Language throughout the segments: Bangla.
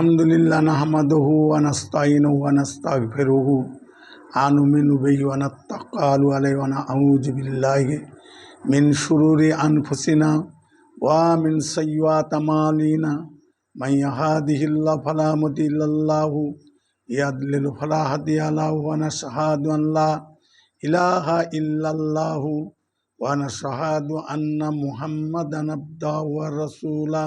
الحمد لله نحمده ونستعينه ونستغفره ونؤمن به ونتقال عليه ونعوذ بالله من شرور أنفسنا ومن سيئات أعمالنا من يهده الله فلا مضل له يضلل فلا هادي له ونشهد أن لا إله إلا الله ونشهد أن محمدا عبده ورسوله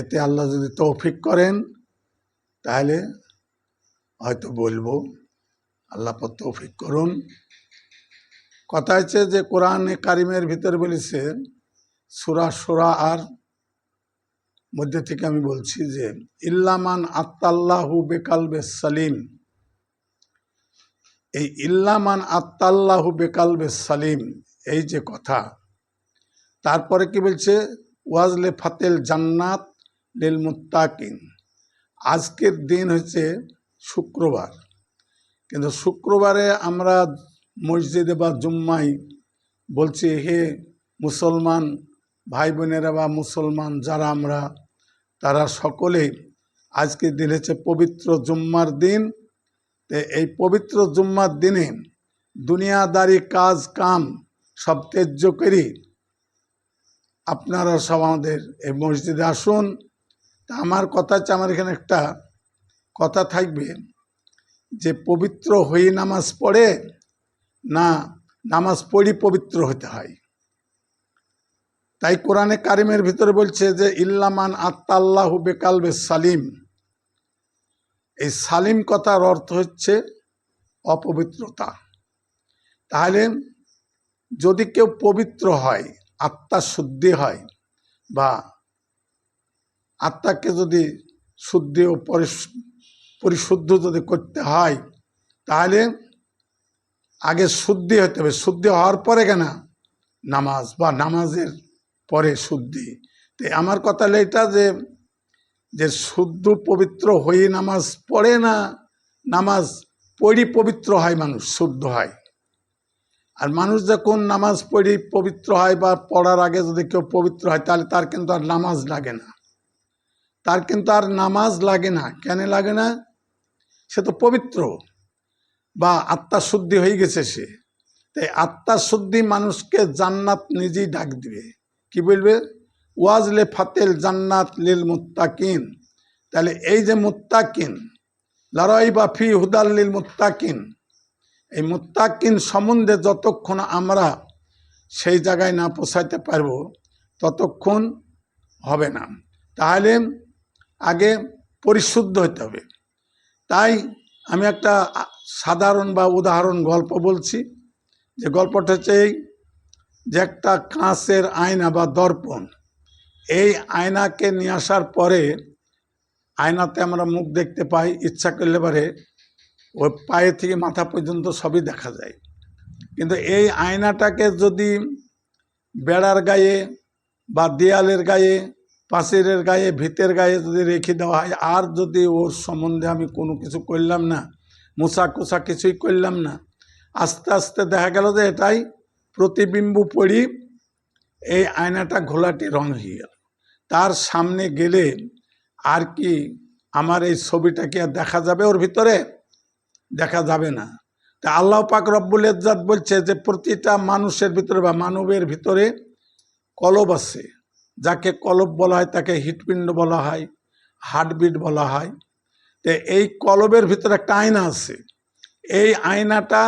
এতে আল্লাহ যদি তৌফিক করেন, তাহলে হয়তো বলব, আল্লাহ তৌফিক করুন। কথা হচ্ছে যে কোরআনে কারিমের ভিতরে বলেছে, সুরা সুরা আর মধ্যে থেকে আমি বলছি যে ইল্লামান আত্মাল্লাহু বেকালবে সালিম। এই ইল্লামান আত্মাল্লাহু বেকালবে সালিম, এই যে কথা। তারপরে কি বলছে? ওয়াজলে ফাতেল জান্নাত লিল মুত্তাকিন আজকের দিন হচ্ছে শুক্রবার। কিন্তু শুক্রবারে আমরা মসজিদে বা জুম্মাই বলছি, হে মুসলমান ভাই বোনেরা বা মুসলমান যারা আমরা, তারা সকলে আজকের দিন হচ্ছে পবিত্র জুম্মার দিন। তো এই পবিত্র জুম্মার দিনে দুনিয়াদারি কাজ কাম সব ত্যায্য করি। আপনারা সব আমাদের এই মসজিদে আসুন তা আমার কথা হচ্ছে আমার এখানে একটা কথা থাকবে যে পবিত্র হয়ে নামাজ পড়ে না নামাজ পড়ি পবিত্র হতে হয়। তাই কোরআনে কারিমের ভিতরে বলছে যে ইল্লামান আত্মাল্লাহ বেকালবে সালিম। এই সালিম কথার অর্থ হচ্ছে অপবিত্রতা। তাহলে যদি কেউ পবিত্র হয় আত্মা শুদ্ধি হয় বা আত্মাকে যদি শুদ্ধি ও পরিশুদ্ধ যদি করতে হয়, তাহলে আগে শুদ্ধি হতে হবে। শুদ্ধি হওয়ার পরে কেন? নামাজ বা নামাজের পরে শুদ্ধি। তো আমার কথা হলো এটা যে যে শুদ্ধ পবিত্র হয়ে নামাজ পড়ে না, নামাজ পড়ি পবিত্র হয় মানুষ, শুদ্ধ হয়। আর মানুষ যখন নামাজ পড়ি পবিত্র হয় বা পড়ার আগে যদি কেউ পবিত্র হয়, তাহলে তার কিন্তু আর নামাজ লাগে না। তার কিন্তু আর নামাজ লাগে না। কেন লাগে না? সে তো পবিত্র বা আত্মা শুদ্ধি হয়ে গেছে সে। তাই আত্মা শুদ্ধি মানুষকে জান্নাত নিজেই ডাক দিবে। কি বলবে? ওয়াজলে ফাতেল জান্নাত লিল মুত্তাকিন। তাহলে এই যে মুত্তাকিন লড়াই বা ফি হুদাল্লিল মুত্তাকিন। এই মুত্তাকিন সম্বন্ধে যতক্ষণ আমরা সেই জায়গায় না পৌঁছাইতে পারব, ততক্ষণ হবে না। তাহলে আগে পরিশুদ্ধ হতে হবে। তাই আমি একটা সাধারণ বা উদাহরণ গল্প বলছি। যে গল্পটা হচ্ছে এই যে একটা কাঁচের আয়না বা দর্পণ, এই আয়নাকে নিয়ে আসার পরে আয়নাতে আমরা মুখ দেখতে পাই, ইচ্ছা করলে পারে ওই পায়ে থেকে মাথা পর্যন্ত সবই দেখা যায়। কিন্তু এই আয়নাটাকে যদি বেড়ার গায়ে বা দেয়ালের গায়ে পাশের গায়ে, ভিতের গায়ে যদি রেখে দেওয়া হয়, আর যদি ওর সম্বন্ধে আমি কোনো কিছু করলাম না মশা কুসা কিছুই করলাম না, আস্তে আস্তে দেখা গেল যে এটাই প্রতিবিম্ব পড়ি এই আয়নাটা ঘোলাটি রং হয়ে গেল। তার সামনে গেলে আর কি আমার এই ছবিটা কি আর দেখা যাবে ওর ভিতরে? দেখা যাবে না। তা আল্লাহ পাক রব্বুল ইজ্জাত বলছে যে প্রতিটা মানুষের ভিতরে বা মানবের ভিতরে কলব আছে। যাকে কলব বলা হয়, তাকে হিটপিণ্ড বলা হয়, হার্টবিট বলা হয়। তো এই কলবের ভিতরে একটা আয়না আছে। এই আয়নাটা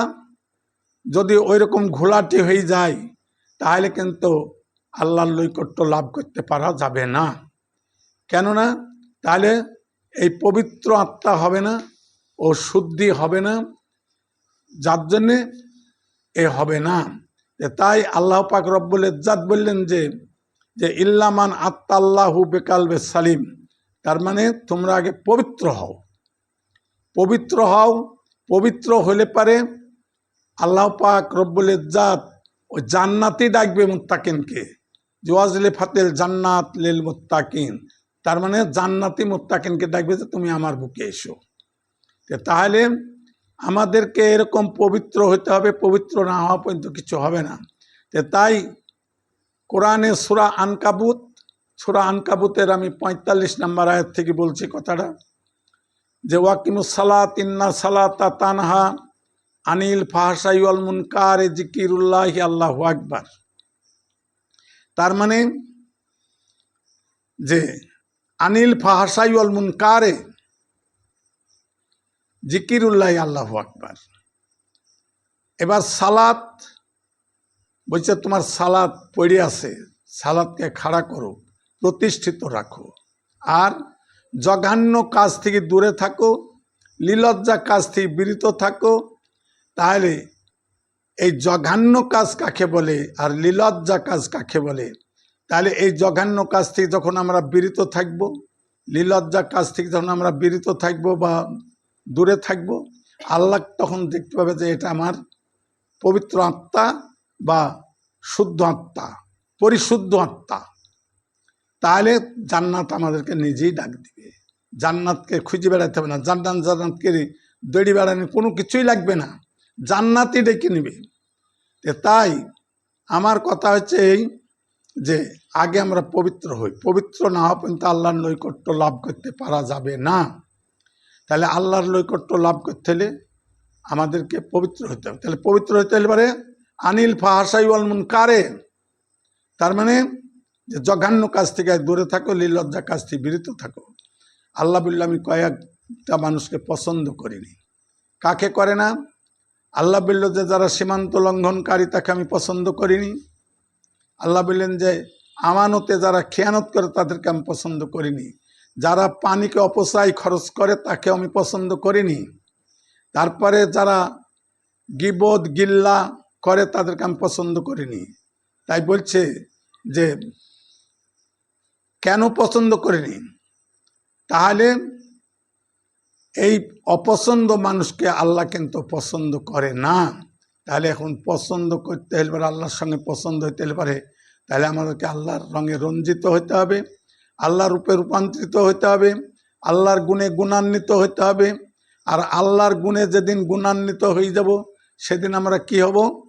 যদি ওই রকম ঘোলাটি হয়ে যায়, তাহলে কিন্তু আল্লাহর নৈকট্য লাভ করতে পারা যাবে না। কেননা, তাহলে এই পবিত্র আত্মা হবে না ও শুদ্ধি হবে না, যার জন্যে এ হবে না। তাই আল্লাহ পাক রব্বুল ইজ্জাত বললেন যে যে ইল্লামান আত্মাল্লাহু বেকালবে সালিম। তার মানে তোমরা আগে পবিত্র হও। পবিত্র হও, পবিত্র হলে পারে আল্লাহ পাক রব্বুল ইজ্জাত ওই জান্নাতি ডাকবে মুত্তাকিনকে। জোয়াজলে ফাতেল জান্নাত লিল মুত্তাকিন। তার মানে জান্নাতি মুত্তাকিনকে ডাকবে যে তুমি আমার বুকে এসো। তো তাহলে আমাদেরকে এরকম পবিত্র হতে হবে, পবিত্র না হওয়া পর্যন্ত কিছু হবে না। তো তাই কোরআনে সুরা আনকাবুত, সুরা আনকাবুতের আমি পঁয়তাল্লিশ নাম্বার আয়াত থেকে বলছি কথাটা, যে ওয়াকিমুস সালাত, ইন্না সালাতা তানহা আনিল ফাহাসাইল মুনকার জিকিরুল্লাহ আল্লাহ আকবার। তার মানে যে আনিল ফাহাসাইল মুনকারে জিকিরুল্লাহ আল্লাহ আকবার। এবার সালাত বলছে, তোমার সালাদ পড়ে আছে, সালাদকে খাড়া করো, প্রতিষ্ঠিত রাখো। আর জঘান্য কাজ থেকে দূরে থাকো, লীলজ্জা কাজ থেকে বিরত থাকো। তাহলে এই জঘান্য কাজ কাকে বলে আর লীলজ্জা কাজ কাকে বলে? তাহলে এই জঘান্য কাজ থেকে যখন আমরা বিরত থাকব, লীলজ্জা কাজ থেকে যখন আমরা বিরত থাকব বা দূরে থাকব, আল্লাহ তখন দেখতে পাবে যে এটা আমার পবিত্র আত্মা বা শুদ্ধ আত্মা, পরিশুদ্ধ আত্মা, তাহলে জান্নাত আমাদেরকে নিজেই ডাক দিবে। জান্নাতকে খুঁজে বেড়াতে হবে না। জান্নাত, জান্নাতকে দড়ি বেড়ানো কোনো কিছুই লাগবে না। জান্নাতই ডেকে নিবে। তাই আমার কথা হচ্ছে এই যে, আগে আমরা পবিত্র হই। পবিত্র না হওয়া পর্যন্ত আল্লাহর নৈকট্য লাভ করতে পারা যাবে না। তাহলে আল্লাহর নৈকট্য লাভ করতে হলে আমাদেরকে পবিত্র হতে হবে। তাহলে পবিত্র হতে হলে পারে আনিল ফাহাসাই ওয়াল মুনকারে। তার মানে যে জঘান্য কাজ থেকে দূরে থাকো লীলজ্জা কাজ থেকে বিরত থাকো। আল্লাহ বললে, আমি কয়েকটা মানুষকে পছন্দ করিনি। কাকে করে না? আল্লাহ বলল যে, যারা সীমান্ত লঙ্ঘনকারী, তাকে আমি পছন্দ করিনি। আল্লাহ বললেন যে, আমানতে যারা খেয়ানত করে, তাদেরকে আমি পছন্দ করিনি। যারা পানিকে অপচয় খরচ করে তাকে আমি পছন্দ করিনি। তারপরে যারা গিবোধ গিল্লা করে তাদেরকে আমি পছন্দ করিনি। তাই বলছে যে, কেন পছন্দ করিনি? তাহলে এই অপছন্দ মানুষকে আল্লাহ কিন্তু পছন্দ করে না। তাহলে এখন পছন্দ করতে হলে পরে আল্লাহর সঙ্গে পছন্দ হইতে হলে পারে তাহলে আমাদেরকে আল্লাহর রঙে রঞ্জিত হতে হবে, আল্লাহর রূপে রূপান্তরিত হতে হবে, আল্লাহর গুণে গুণান্বিত হতে হবে। আর আল্লাহর গুণে যেদিন গুণান্বিত হয়ে যাব, সেদিন আমরা কি হব?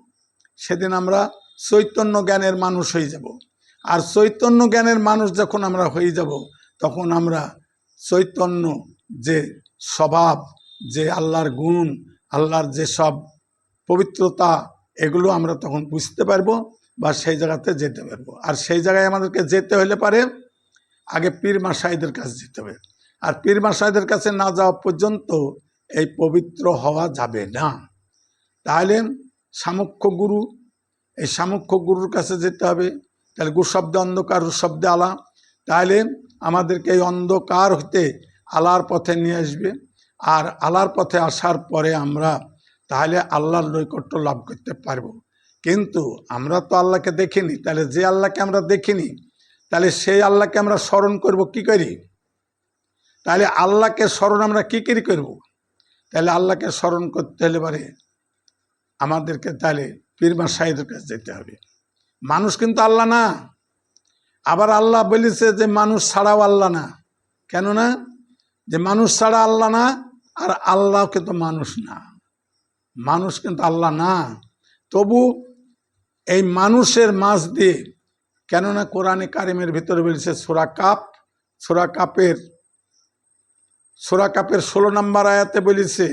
সেদিন আমরা চৈতন্য জ্ঞানের মানুষ হয়ে যাব। আর চৈতন্য জ্ঞানের মানুষ যখন আমরা হয়ে যাব, তখন আমরা চৈতন্য যে স্বভাব, যে আল্লাহর গুণ, আল্লাহর যে সব পবিত্রতা, এগুলো আমরা তখন বুঝতে পারব বা সেই জায়গাতে যেতে পারব। আর সেই জায়গায় আমাদেরকে যেতে হলে পারে আগে পীর মাসাইদের কাছে যেতে হবে। আর পীর মাসাইদের কাছে না যাওয়া পর্যন্ত এই পবিত্র হওয়া যাবে না। তাহলে সামুখ্য গুরু, এই সামুখ্য গুরুর কাছে যেতে হবে। তাহলে গু শব্দে অন্ধকার শব্দে আলা। তাহলে আমাদেরকে এই অন্ধকার হতে আলার পথে নিয়ে আসবে। আর আলার পথে আসার পরে আমরা তাহলে আল্লাহর নৈকট্য লাভ করতে পারব। কিন্তু আমরা তো আল্লাহকে দেখিনি। তাহলে যে আল্লাহকে আমরা দেখিনি, তাহলে সেই আল্লাহকে আমরা স্মরণ করব কি করি? তাহলে আল্লাহকে স্মরণ আমরা কী করি করব? তাহলে আল্লাহকে স্মরণ করতে হলে পারে আমাদেরকে তাহলে পীরমা সাহেদের কাছে যেতে হবে। মানুষ কিন্তু আল্লাহ না। আবার আল্লাহ বলেছে যে মানুষ ছাড়াও আল্লাহ না। কেন না? যে মানুষ ছাড়া আল্লাহ না আর আল্লাহ কিন্তু মানুষ না। মানুষ কিন্তু আল্লাহ না। তবু এই মানুষের মাছ দিয়ে কেননা কোরআনে কারিমের ভিতরে বলেছে সোরা কাপ সোরা কাপের সোরা কাপের ষোলো নম্বর আয়াতে বলেছে,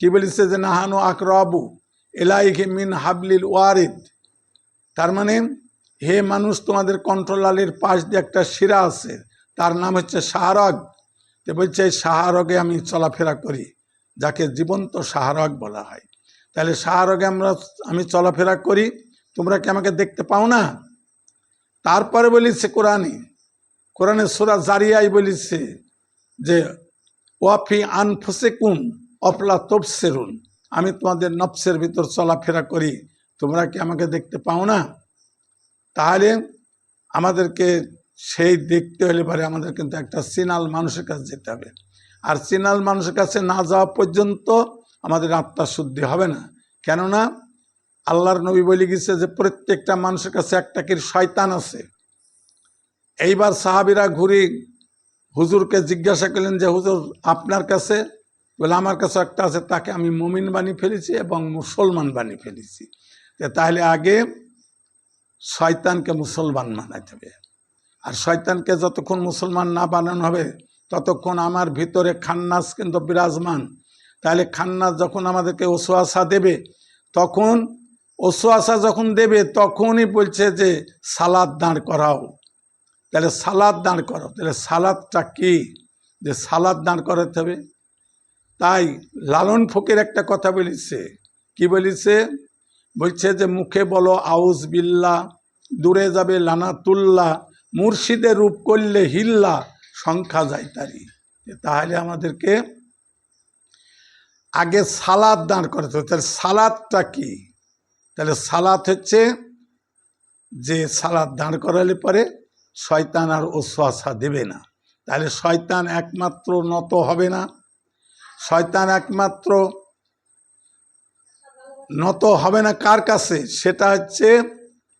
কি বলেছে যে নাহানু আকরাবু এলাইকে মিন হাবলিল ওয়ারিদ। তার মানে হে মানুষ, তোমাদের কন্ট্রোলালের পাশ দিয়ে একটা শিরা আছে। তার নাম হচ্ছে শাহরগ। তো বলছে এই শাহরগে আমি চলাফেরা করি, যাকে জীবন্ত শাহরগ বলা হয়। তাহলে শাহরগে আমরা, আমি চলাফেরা করি, তোমরা কি আমাকে দেখতে পাও না? তারপরে বলিছে কোরআনে কোরআনে সুরা জারিয়াই বলিছে যে ওয়াফি আনফুসেকুম অফলা তফসেরুন আমি তোমাদের নফসের ভিতর চলাফেরা করি। তোমরা কি আমাকে দেখতে পাও না? তাহলে আমাদেরকে সেই দেখতে হলে পরে আমাদের কিন্তু একটা সিনাল মানুষের কাছে যেতে হবে। আর সিনাল মানুষের কাছে না যাওয়া পর্যন্ত আমাদের আত্মা শুদ্ধি হবে না। কেননা আল্লাহর নবী বলে গেছে যে প্রত্যেকটা মানুষের কাছে একটা কি শয়তান আছে। এইবার সাহাবিরা ঘুরি হুজুরকে জিজ্ঞাসা করলেন যে, হুজুর, আপনার কাছে বলে, আমার কাছে একটা আছে, তাকে আমি মুমিন বানিয়ে ফেলেছি এবং মুসলমান বানিয়ে ফেলেছি। তাহলে আগে শয়তানকে মুসলমান বানাইতে হবে। আর শয়তানকে যতক্ষণ মুসলমান না বানানো হবে, ততক্ষণ আমার ভিতরে খান্নাস কিন্তু বিরাজমান। তাহলে খান্নাস যখন আমাদেরকে ওসোয়াশা দেবে, তখন ওসোয়াশা যখন দেবে, তখনই বলছে যে, সালাদ দাঁড় করাও। তাহলে সালাদ দাঁড় করাও। তাহলে সালাদটা কি? যে সালাদ দাঁড় করাতে হবে। তাই লালন ফকির একটা কথা বলেছে। কি বলেছে? বলছে যে, মুখে বলো আউজ বিল্লা দূরে যাবে লানাতুল্লা মুর্শিদে রূপ করলে হিল্লা, সংখ্যা যায় তারি তাহলে আমাদেরকে আগে সালাদ দাঁড় করতে হবে। তাহলে সালাদটা কি? তাহলে সালাদ হচ্ছে যে সালাদ দাঁড় করালে পরে শয়তান আর ওসওয়াসা দেবে না। তাহলে শয়তান একমাত্র নত হবে না। শয়তান একমাত্র নত হবে না কার কাছে? সেটা হচ্ছে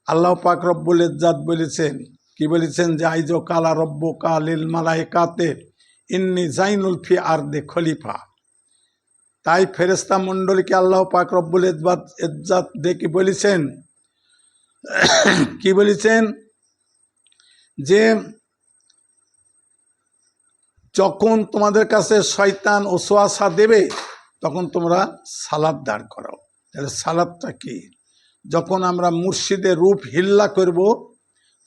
আল্লাহ পাক রব্বুল ইজ্জাত বলেছেন। কি বলেছেন? যে, আইজো কালা রব্ব কালিল মালাই কাতে ইন্নি জাইনুল ফি আর দে খলিফা। তাই ফেরেস্তা মণ্ডলীকে আল্লাহ পাক রব্বুল ইজ্জাত ইজ্জাত দেখে বলেছেন? কি বলেছেন? যে যখন তোমাদের কাছে শয়তান ও ওসোয়াশা দেবে, তখন তোমরা সালাদ দাঁড় করাও। তাহলে সালাদটা কি? যখন আমরা মুর্শিদের রূপ হিল্লা করব,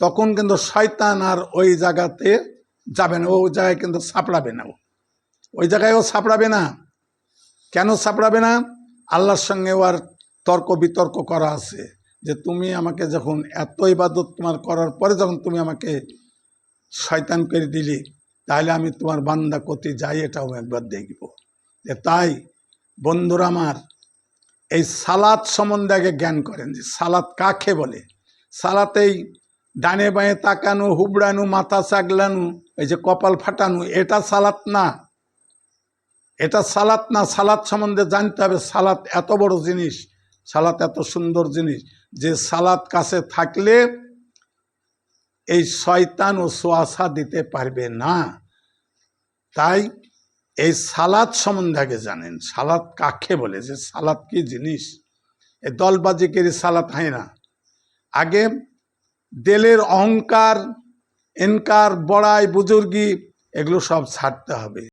তখন কিন্তু শয়তান আর ওই জায়গাতে যাবে না, ও জায়গায় কিন্তু সাপড়াবে না ও। ওই জায়গায় ও সাপড়াবে না। কেন সাপড়াবে না? আল্লাহর সঙ্গে ও আর তর্ক বিতর্ক করা আছে যে তুমি আমাকে যখন এত ইবাদত তোমার করার পরে যখন তুমি আমাকে শয়তান করে দিলি তাহলে আমি তোমার বান্দা কতি যাই এটাও একবার দেখব। যে তাই বন্ধুরা আমার, এই সালাদ সম্বন্ধে আগে জ্ঞান করেন যে সালাদ কাকে বলে? সালাতেই ডানে বাঁয়ে তাকানো, হুবড়ানো, মাথা চাগলানো, এই যে কপাল ফাটানো, এটা সালাত না। এটা সালাত না, সালাত সম্বন্ধে জানতে হবে সালাত এত বড় জিনিস, সালাত এত সুন্দর জিনিস। যে সালাত কাছে থাকলে এই শয়তান ও সোয়াশা দিতে পারবে না। তাই এই সালাদ সম্বন্ধে আগে জানেন। সালাদ কাকে বলে? যে সালাদ কি জিনিস? এ দলবাজি দলবাজিকের সালাদ হয় না। আগে দেলের অহংকার, এনকার, বড়াই, বুজুর্গি, এগুলো সব ছাড়তে হবে।